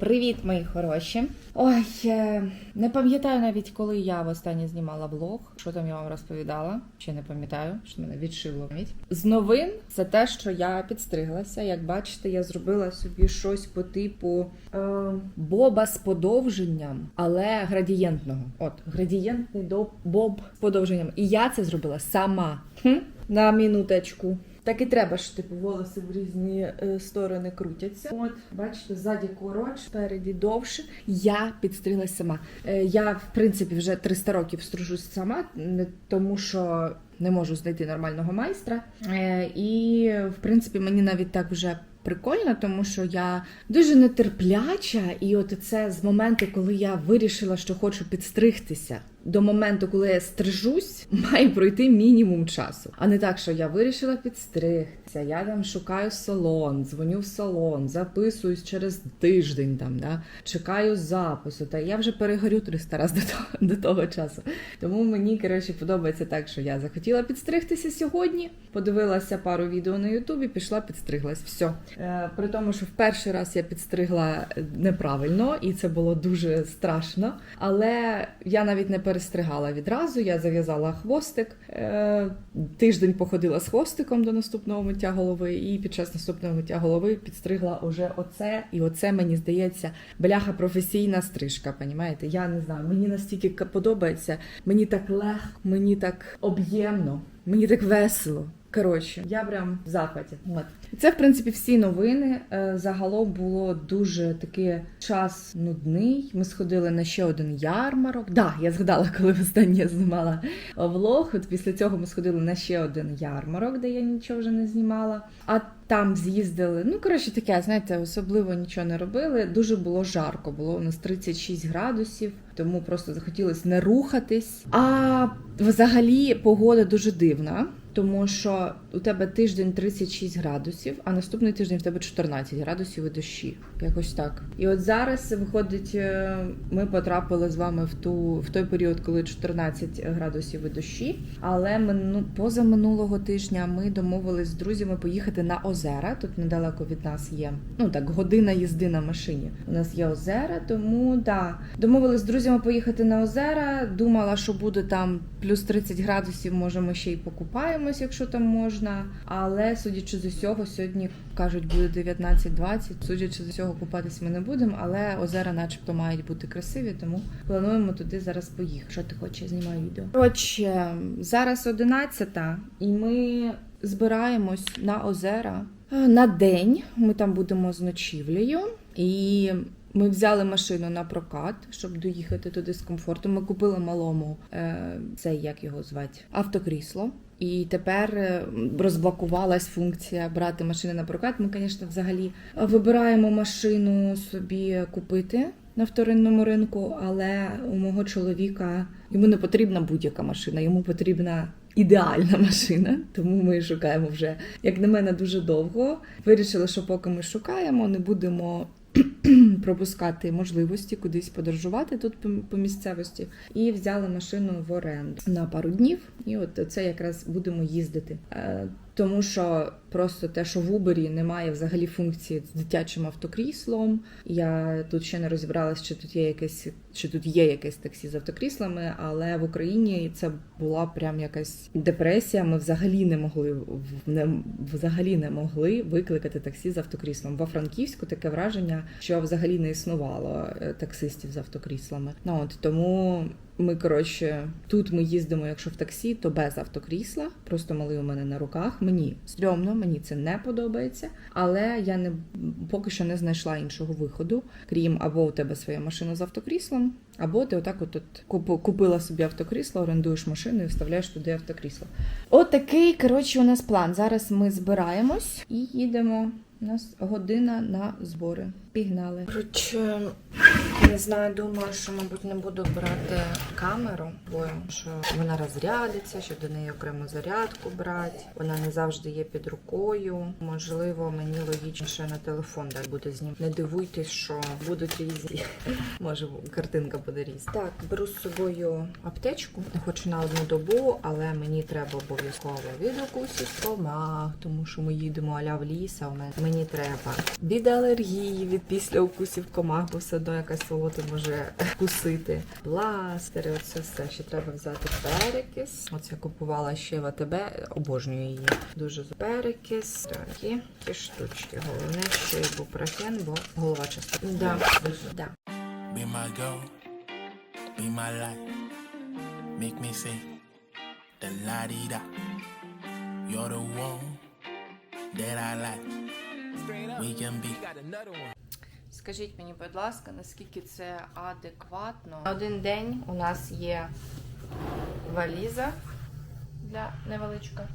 Привіт, мої хороші. Ой, е, не пам'ятаю навіть, коли я востаннє знімала влог. Що там я вам розповідала? Чи не пам'ятаю, що мене відшибло пам'ять. З новин це те, що я підстриглася. Як бачите, я зробила собі щось по типу е, боба з подовженням, але градієнтного. От градієнтний до боб з подовженням. І я це зробила сама. Хм? На минуточку. Так і треба ж, типу, волоси в різні е, сторони крутяться. От, бачите, ззаді коротше, спереді довше. Я підстриглась сама. Е, я, в принципі, вже 300 років стрижусь сама, не тому що не можу знайти нормального майстра. Е, і, в принципі, мені навіть так вже. Прикольно, тому що я дуже нетерпляча, і от це з моменту, коли я вирішила, що хочу підстригтися, до моменту, коли я стрижусь, має пройти мінімум часу. А не так, що я вирішила підстригтися, я там шукаю салон, дзвоню в салон, записуюсь через тиждень, там да чекаю запису. Та я вже перегорю 300 разів до того, до того часу. Тому мені коротше подобається так, що я захотіла підстригтися сьогодні, подивилася пару відео на Ютубі, пішла підстриглась. Все. Е, при тому, що в перший раз я підстригла неправильно, і це було дуже страшно. Але я навіть не перестригала відразу. Я зав'язала хвостик. Е, тиждень походила з хвостиком до наступного миття голови, і під час наступного миття голови підстригла уже оце. І оце мені здається бляха професійна стрижка. Понімаєте? Я не знаю, мені настільки подобається, мені так легко, мені так об'ємно, мені так весело. Коротше, я прям в захваті. От. Це, в принципі, всі новини. Е, Загалом було дуже такий час нудний. Ми сходили на ще один ярмарок. Да, я згадала, коли востаннє знімала влог. От після цього ми сходили на ще один ярмарок, де я нічого вже не знімала. А там з'їздили. Ну, коротше, таке, знаєте, особливо нічого не робили. Дуже було жарко, було у нас 36 градусів, тому просто захотілося не рухатись. А взагалі погода дуже дивна. Тому що у тебе тиждень 36 градусів, а наступний тиждень в тебе 14 градусів і дощі. Якось так. І от зараз виходить, е, ми потрапили з вами в ту в той період, коли 14 градусів і дощі. Але мину, поза минулого тижня ми домовились з друзями поїхати на озера. Тут недалеко від нас є. Ну так, година їзди на машині. У нас є озера, тому да. Домовились з друзями поїхати на озера. Думала, що буде там плюс 30 градусів, може ми ще й покупаємось, якщо там можна. Але судячи з усього, сьогодні кажуть, буде 19-20. Судячи з усього, купатись ми не будемо, але озера, начебто, мають бути красиві, тому плануємо туди зараз поїхати. Що ти хочеш, знімаю відео. Коротше, зараз 11 і ми збираємось на озера на день. Ми там будемо з ночівлею і. Ми взяли машину на прокат, щоб доїхати туди з комфортом. Ми купили малому е, це як його звати, автокрісло. І тепер е, розблокувалась функція брати машини на прокат. Ми, звісно, взагалі вибираємо машину собі купити на вторинному ринку, але у мого чоловіка йому не потрібна будь-яка машина, йому потрібна ідеальна машина. Тому ми шукаємо вже, як на мене, дуже довго. Вирішили, що поки ми шукаємо, не будемо. пропускати можливості кудись подорожувати тут по, місцевості, і взяли машину в оренду на пару днів. І от це якраз будемо їздити. Тому що просто те, що в Uber немає взагалі функції з дитячим автокріслом. Я тут ще не розібралась, чи тут є якесь, чи тут є якесь таксі з автокріслами, але в Україні це була прям якась депресія. Ми взагалі не могли не взагалі не могли викликати таксі з автокріслом. Во Франківську таке враження, що взагалі не існувало е, таксистів з автокріслами. Ну от тому ми коротше тут ми їздимо, якщо в таксі, то без автокрісла. Просто малий у мене на руках. Мені стрьомно, мені це не подобається. Але я не поки що не знайшла іншого виходу, крім або у тебе своя машина з автокріслом, або ти отак от, от купила собі автокрісло, орендуєш машину і вставляєш туди автокрісло. Отакий, коротше, у нас план. Зараз ми збираємось і їдемо. У нас година на збори. Пігнали. Коротше, Не знаю, думаю, що, мабуть, не буду брати камеру, бо що вона розрядиться, що до неї окремо зарядку брати. Вона не завжди є під рукою. Можливо, мені логічніше на телефон далі буде знімати. Не дивуйтесь, що будуть різні. Може, картинка буде різна. Так, беру з собою аптечку. Не хочу на одну добу, але мені треба обов'язково від укусів комах, тому що ми їдемо аля в ліс, а у мене мені треба від алергії, від після укусів комах, бо все одно якась солота може кусити. Пластири, оце все. Ще треба взяти перекис. Оце я купувала ще в АТБ, обожнюю її. Дуже перекис. Такі ті штучки. Головне, що ібупрофен, бо голова часто. Да, да. Be my girl, be my light. Make me say the la di da. You're the one that I like. We can be. Скажіть мені, будь ласка, наскільки це адекватно? На один день у нас є валіза для невеличка.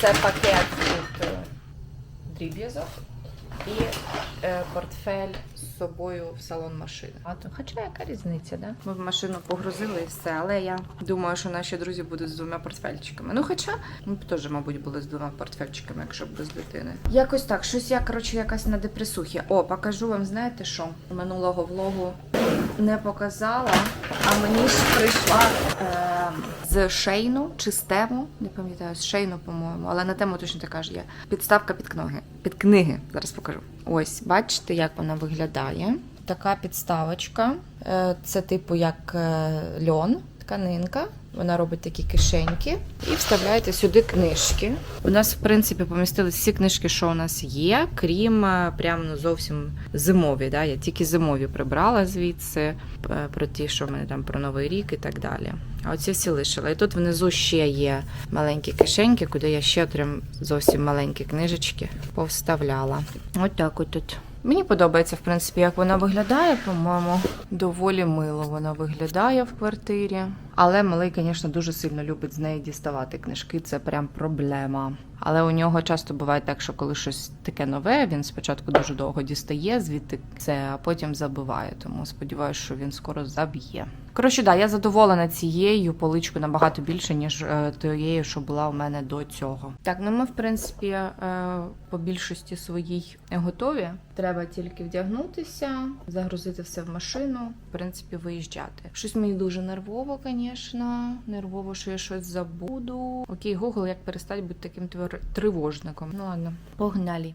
Це пакет від е, дріб'язок і е, портфель з собою в салон машини. А то, хоча яка різниця, да? Ми в машину погрузили і все, але я думаю, що наші друзі будуть з двома портфельчиками. Ну, хоча ми б теж, мабуть, були з двома портфельчиками, якщо б без дитини. Якось так, щось я, коротше, якась на депресухі. О, покажу вам, знаєте що? Минулого влогу не показала, а мені ж прийшла е, з шейну чи з тему, не пам'ятаю, з шейну, по-моєму, але на тему точно така ж є. Підставка під книги. Під книги. Зараз покажу. Ось, бачите, як вона виглядає. Така підставочка. Е, Це типу як е, льон, тканинка. Вона робить такі кишеньки і вставляєте сюди книжки. У нас, в принципі, помістились всі книжки, що у нас є, крім е, прям ну, зовсім зимові. Да? Я тільки зимові прибрала звідси е, про ті, що в мене там про Новий рік і так далі. А оці всі лишила. І тут внизу ще є маленькі кишеньки, куди я ще трим зовсім маленькі книжечки повставляла. От так от тут. Мені подобається, в принципі, як вона виглядає. По-моєму, доволі мило вона виглядає в квартирі. Але малий, звісно, дуже сильно любить з неї діставати книжки. Це прям проблема. Але у нього часто буває так, що коли щось таке нове, він спочатку дуже довго дістає звідти це, а потім забиває. Тому сподіваюся, що він скоро заб'є. Коротше, да, я задоволена цією поличкою набагато більше, ніж е, тією, що була у мене до цього. Так, ну ми, в принципі, е, по більшості своїй готові. Треба тільки вдягнутися, загрузити все в машину, в принципі, виїжджати. Щось мені дуже нервово, звісно. Нервово, що я щось забуду. Окей, Google, як перестати бути таким тривожником. Ну ладно, погнали.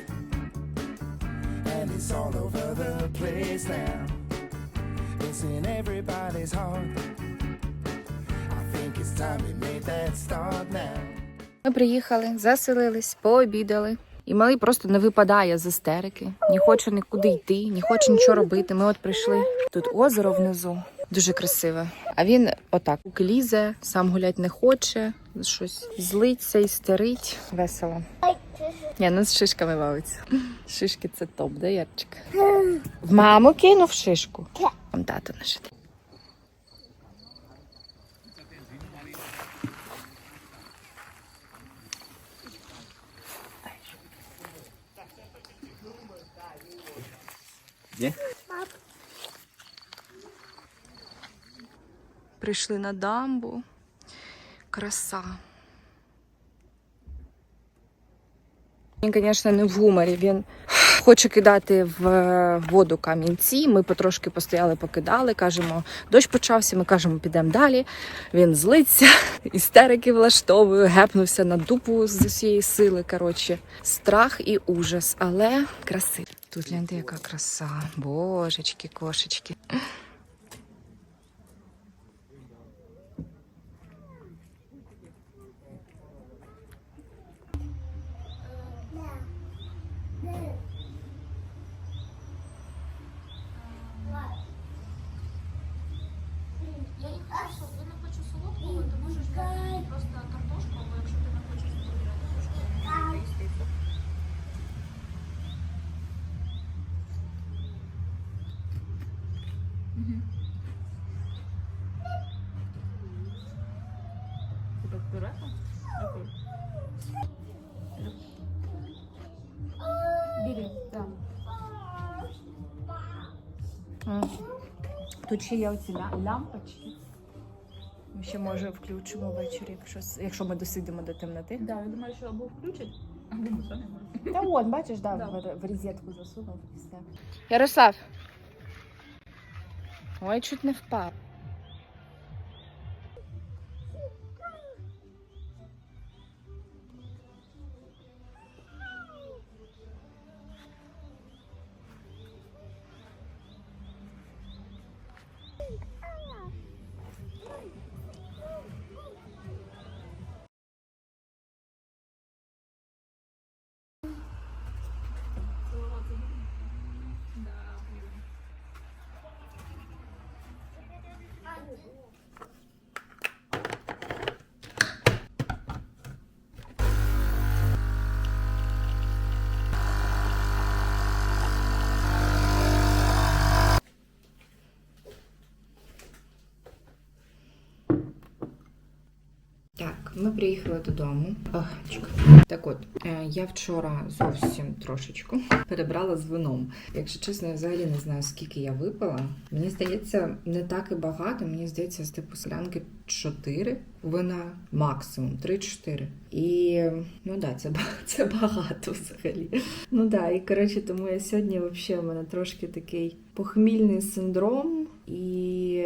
it's all over the place now. It's in everybody's heart. I think it's time we made that start now. Ми приїхали, заселились, пообідали. І малий просто не випадає з істерики, не хоче нікуди йти, не хоче нічого робити. Ми от прийшли. Тут озеро внизу, дуже красиве. А він отак лізе, сам гулять не хоче, щось злиться, істерить. Весело. Ні, ну з шишками бавиться. Шишки це топ, да, Ярчик? В маму кинув шишку. Там тато наш. Прийшли на дамбу. Краса. Він, звісно, не в гуморі. Він хоче кидати в воду камінці. Ми потрошки постояли, покидали. Кажемо, дощ почався. Ми кажемо, підемо далі. Він злиться, істерики влаштовує, гепнувся на дупу з усієї сили. Коротше, страх і ужас, але красиво. Тут гляньте, яка краса. Божечки, кошечки. Я їх прошу, я не хочу солодкого, ти можеш дати мені просто картошку, або якщо ти не хочеш збирати картошку, їсти. Білі, так. Тут ще є оці ля- лямпочки. Ще може включимо ввечері, якщо, якщо ми досидимо до темноти. Да, я думаю, що або включать, або ніхто не може. Та от, бачиш, да, Да. В, в розетку засунув і все. Ярослав. Ой, чуть не впав. Ми приїхали додому. Ах. Так от, е, я вчора зовсім трошечку перебрала з вином. Якщо чесно, я взагалі не знаю, скільки я випила. Мені здається, не так і багато. Мені здається, з типу склянки 4 вина максимум 3-4. І ну да, це, це багато взагалі. Ну да, і коротше, тому я сьогодні взагалі у мене трошки такий похмільний синдром. І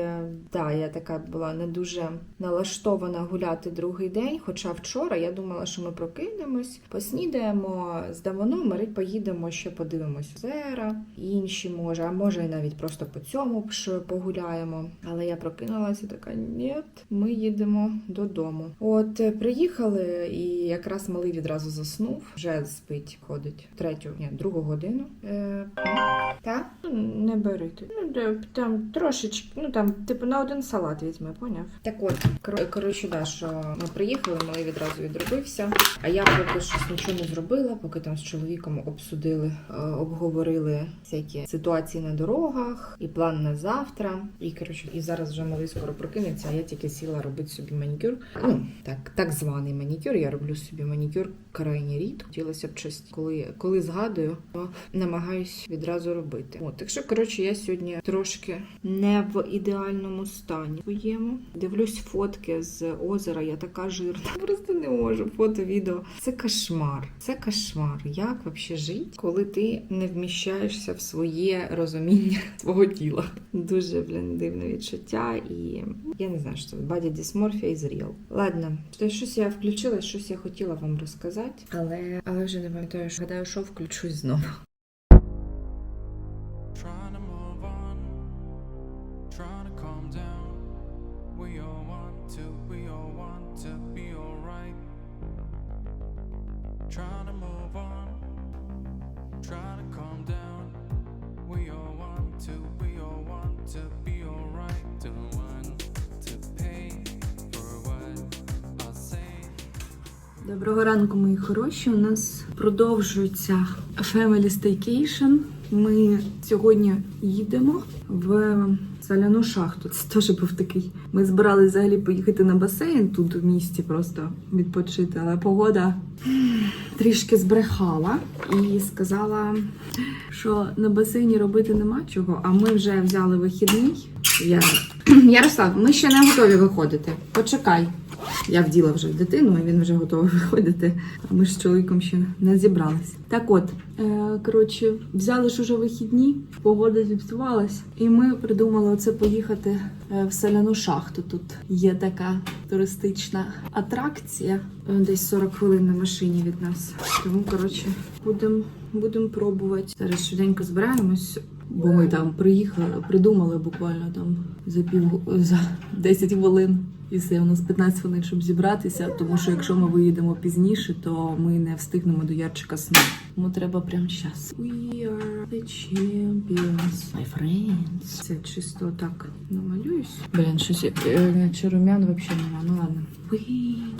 да, я така була не дуже налаштована гуляти другий день. Хоча вчора я думала, що ми прокинемось, поснідаємо, здамо номер і поїдемо ще подивимось озера, інші може, а може і навіть просто по цьому погуляємо. Але я прокинулася така: ні, ми їдемо додому. От е, приїхали, і якраз малий відразу заснув, вже спить, ходить третю, ні, другу годину. Е, та Ну, не бери ти. Ну там трошечки, ну там, типу, на один салат візьми, поняв? Так от, коротше, да, що ми приїхали, малий відразу відробився. А я поки щось нічого не зробила, поки там з чоловіком обсудили, е, обговорили всякі ситуації на дорогах і план на завтра. І коротше, і зараз вже малий скоро прокинеться, а я тільки сіла робити собі манікюр. Ну, так, так званий манікюр. Я роблю собі манікюр крайній рід. Хотілося б щось, коли, коли згадую, то намагаюсь відразу робити. От, так що, коротше, я сьогодні трошки не в ідеальному стані своєму. Дивлюсь фотки з озера, я така жирна. Просто не можу. Фото, відео. Це кошмар. Це кошмар. Як взагалі жити, коли ти не вміщаєшся в своє розуміння свого тіла? Дуже, блін, дивне відчуття. І я не знаю, що це body dysmorphia is real. Ладно, то щось я включила, щось я хотіла вам розказати, але, але вже не пам'ятаю, що гадаю, що включусь знову. Доброго ранку, мої хороші. У нас продовжується Family Staycation. Ми сьогодні їдемо в соляну шахту. Це теж був такий. Ми збиралися взагалі поїхати на басейн тут в місті, просто відпочити, але погода трішки збрехала і сказала, що на басейні робити нема чого. А ми вже взяли вихідний. Я Ярослав, ми ще не готові виходити. Почекай. Я вділа вже дитину, і він вже готовий виходити. А ми ж з чоловіком ще не зібрались. Так от, е, коротше, взяли ж уже вихідні, погода зіпсувалась, і ми придумали оце поїхати е, в соляну шахту. Тут є така туристична атракція, е, десь 40 хвилин на машині від нас. Тому, коротше, будемо будем пробувати. Зараз швиденько збираємось. Бо ми там приїхали, придумали буквально там за пів за 10 хвилин. І все, у нас 15 хвилин, щоб зібратися. Тому що якщо ми виїдемо пізніше, то ми не встигнемо до Ярчика сну. Тому треба прямо зараз. We are the champions, my friends. Це чисто так намалююсь. Блін, щось е, чи румян взагалі нема. Ну ладно. We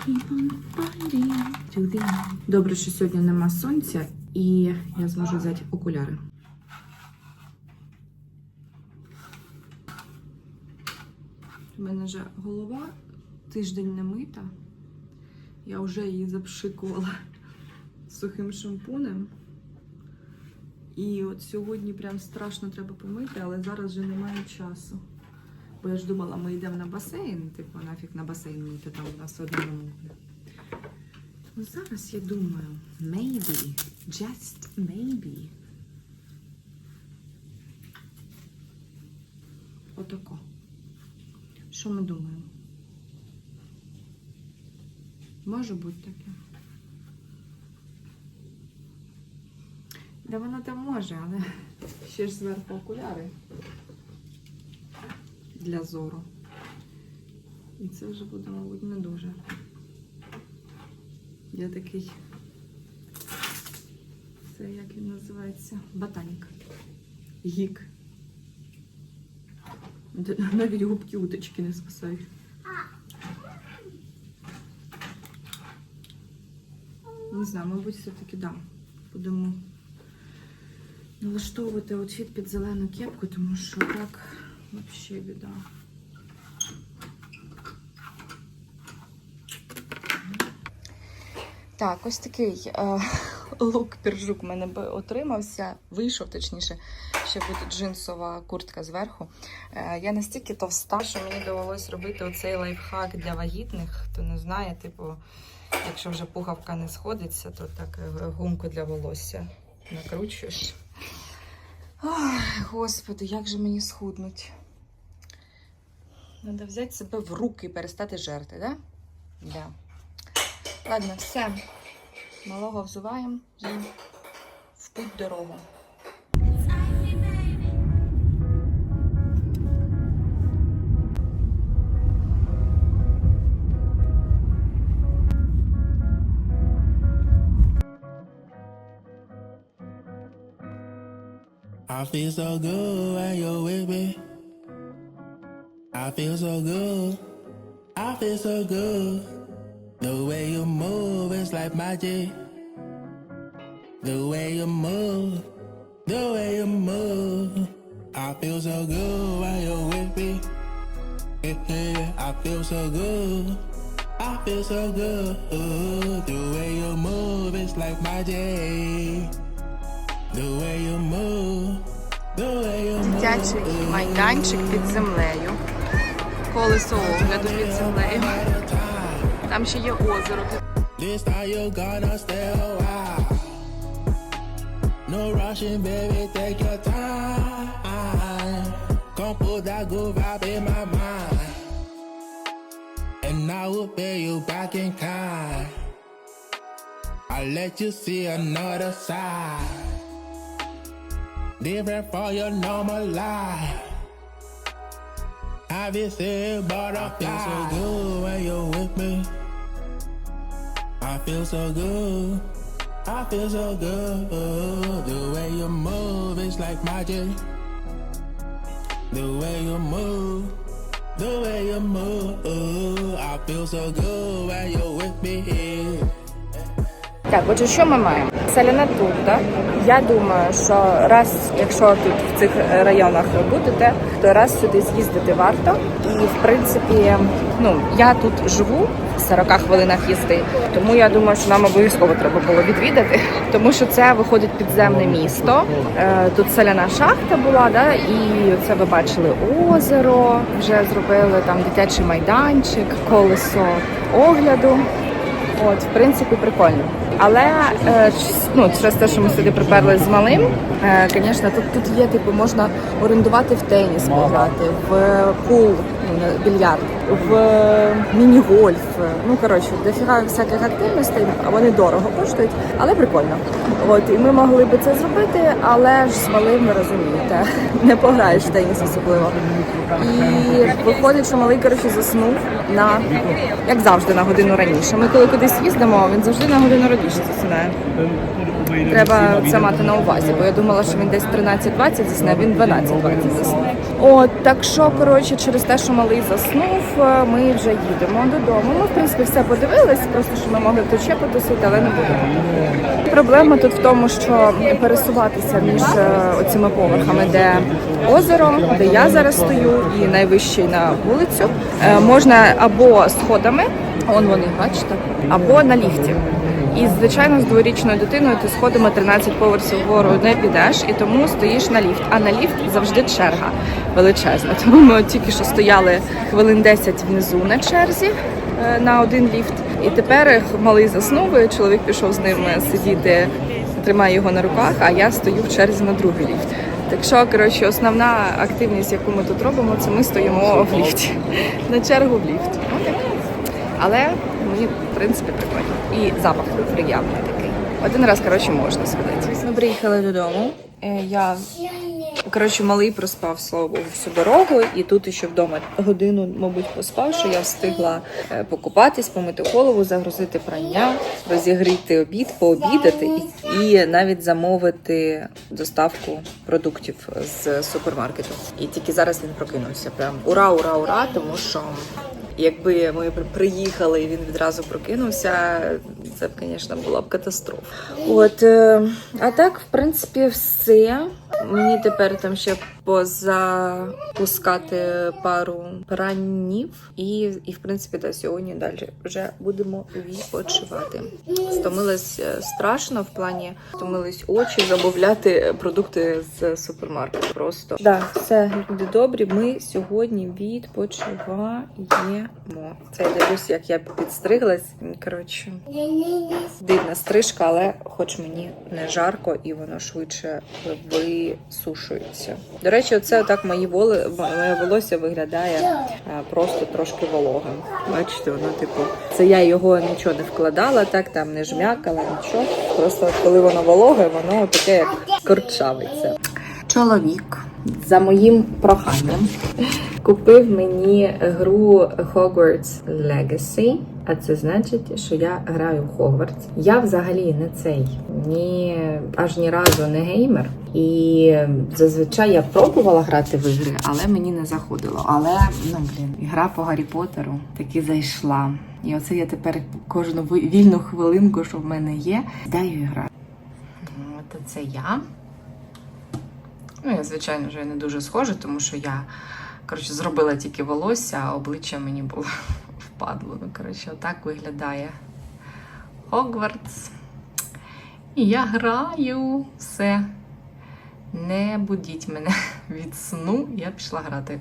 keep on fighting to the. Добре, що сьогодні нема сонця, і я зможу взяти окуляри. У мене вже голова тиждень не мита. Я вже її запшикувала сухим шампунем. І от сьогодні прям страшно треба помити, але зараз вже немає часу. Бо я ж думала, ми йдемо на басейн, типу нафіг на басейн мити, там у нас одна минута. Ну зараз я думаю, maybe, just maybe. Отако. Що ми думаємо? Може бути таке. Да воно там може, але ще ж зверху окуляри для зору. І це вже буде, мабуть, не дуже. Я такий. Це як він називається? Ботанік. Гік. Навіть губки уточки не спасають. Не знаю, мабуть, все-таки да. Будемо налаштовувати отфіт під зелену кепку, тому що так взагалі біда. Так, ось такий е, лук піржук у мене отримався. Вийшов, точніше, ще буде джинсова куртка зверху. Е, я настільки товста, що мені довелось робити оцей лайфхак для вагітних. Хто не знає, типу, якщо вже пугавка не сходиться, то так е, гумку для волосся накручуєш. Ой, господи, як же мені схуднуть. Треба взяти себе в руки і перестати жерти, да? Да. Ладно, все. Малого взуваємо і в путь дорогу. I feel so good when you're with me. I feel so good. I feel so good. The way you move is like magic. The way you move, the way you move. I feel so good when you're with me. Yeah, I feel so good. I feel so good. The way you move is like magic. The way you move, the way you move. Дитячий майданчик під землею. Колесо огляду під землею. Там ще є озеро. No rushing, baby, take your time. Come put that good vibe in my mind. And I will pay you back in kind. I'll let you see another side. Different for your normal life. Have you seen butterflies? I feel so good when you're with me. I feel so good. I feel so good. Uh, the way you move is like magic. The way you move, the way you move. Uh, I feel so good when you're with me. Так, отже, що ми маємо? Соляна турта. Я думаю, що раз, якщо тут в цих районах ви будете, то раз сюди з'їздити варто. І в принципі, ну я тут живу в 40 хвилинах їзди, тому я думаю, що нам обов'язково треба було відвідати, тому що це виходить підземне місто. Е, Тут соляна шахта була, да, і це ви бачили озеро. Вже зробили там дитячий майданчик, колесо огляду. От, в принципі, прикольно. Але е, ну, через те, що ми сюди приперли з малим, е, звісно, тут, тут є, типу, можна орендувати в теніс пограти, в пул, ну, більярд, в е, міні-гольф. Ну, коротше, дофіга всяких активностей, вони дорого коштують, але прикольно. От, і ми могли би це зробити, але ж з малим, ви розумієте, не пограєш в теніс особливо. І виходить, що малий коротше заснув на як завжди на годину раніше. Ми коли кудись їздимо, він завжди на годину раніше засинає. Треба це мати на увазі, бо я думала, що він десь 13.20 засне, він 12.20 засне. От так що коротше, через те, що малий заснув, е, ми вже їдемо додому. Ми в принципі все подивились, просто що ми могли тут ще потусити, але не будемо. Проблема тут в тому, що пересуватися між е, оціми поверхами, де озеро, де я зараз стою, і найвищий на вулицю, е, можна або сходами, он вони, бачите, або на ліфті. І звичайно, з дворічною дитиною ти сходами 13 поверхів вгору не підеш, і тому стоїш на ліфт. А на ліфт завжди черга величезна. Тому ми от тільки що стояли хвилин 10 внизу на черзі е, на один ліфт. І тепер малий заснув, і чоловік пішов з ним сидіти, тримає його на руках, а я стою в черзі на другий ліфт. Так що, коротше, основна активність, яку ми тут робимо, це ми стоїмо в ліфті. На чергу в ліфт. Але мені, в принципі, прикольно. І запах приємний такий. Один раз, коротше, можна сходити. Ми приїхали додому. Е, Я коротше малий проспав слава Богу всю дорогу, і тут ще вдома годину, мабуть, поспав, що я встигла е, покупатись, помити голову, загрузити прання, розігріти обід, пообідати і навіть замовити доставку продуктів з супермаркету. І тільки зараз він прокинувся. Прям ура, ура, ура! Тому що Якби ми приїхали і він відразу прокинувся, це б, звісно, була б катастрофа. От, е, а так, в принципі, все. Мені тепер там ще позапускати пару пранів, і, і в принципі, до сьогодні далі вже будемо відпочивати. Стомилась е, страшно в плані стомились очі замовляти продукти з супермаркету. Просто да, все люди добрі. Ми сьогодні відпочиваємо. Це я дивлюсь, як я підстриглась. Коротше, дивна стрижка, але хоч мені не жарко і воно швидше висушується. До речі, оце так мої воли, моє волосся виглядає просто трошки вологим. Бачите, воно типу, це я його нічого не вкладала, так там не жмякала, нічого. Просто коли воно вологе, воно таке як корчавиться. Чоловік за моїм проханням купив мені гру Hogwarts Legacy. А це значить, що я граю в Хогвартс. Я взагалі не цей, ні аж ні разу не геймер. І зазвичай я пробувала грати в ігри, але мені не заходило. Але ну блін, гра по Гаррі Поттеру таки зайшла. І оце я тепер кожну вільну хвилинку, що в мене є, даю і граю. От це я. Ну, я, звичайно, вже не дуже схожа, тому що я коротше, зробила тільки волосся, а обличчя мені було впадло. Ну, коротше, отак виглядає Хогвартс. І я граю все. Не будіть мене від сну, я пішла грати.